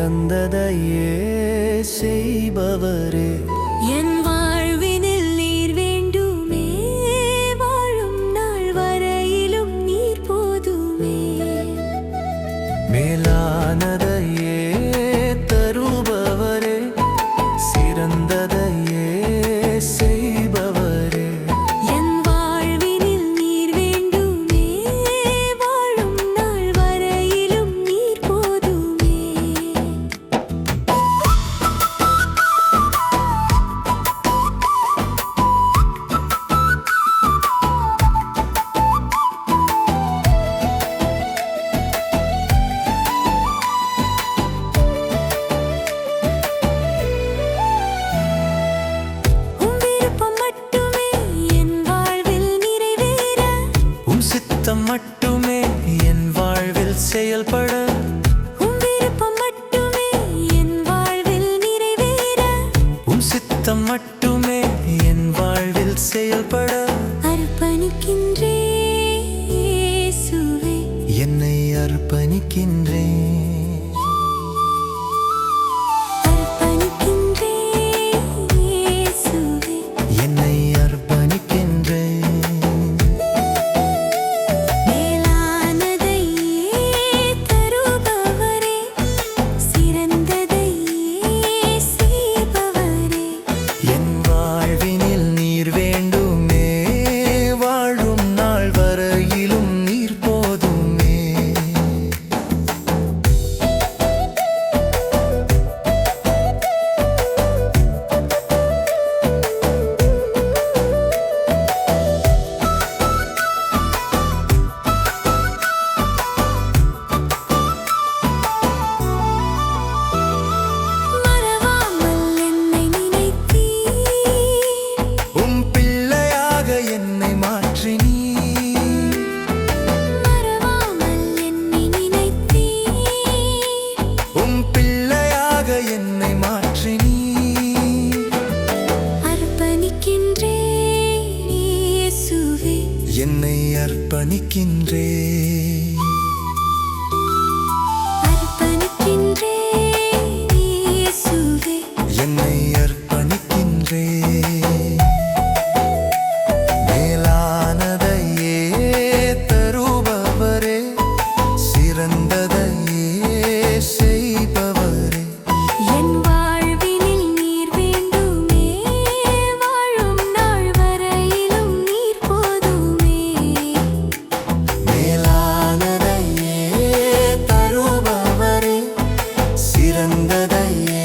நீயானதையே செய்பவரே. என் வாழ்வினில் நீர் வேண்டுமே வாழும் நாள் வரையிலும் நீர் போதுமே. மேலானதையே தருபவரே சிறந்ததையே சித்தம் மட்டுமே என் வாழ்வில் செயல்பட. சித்தம் மட்டுமே என் வாழ்வில் செயல்பட. அர்ப்பணிக்கின்றே என்னை அர்ப்பணிக்கின்றேன். துதிக்கின்றே 迷人的背影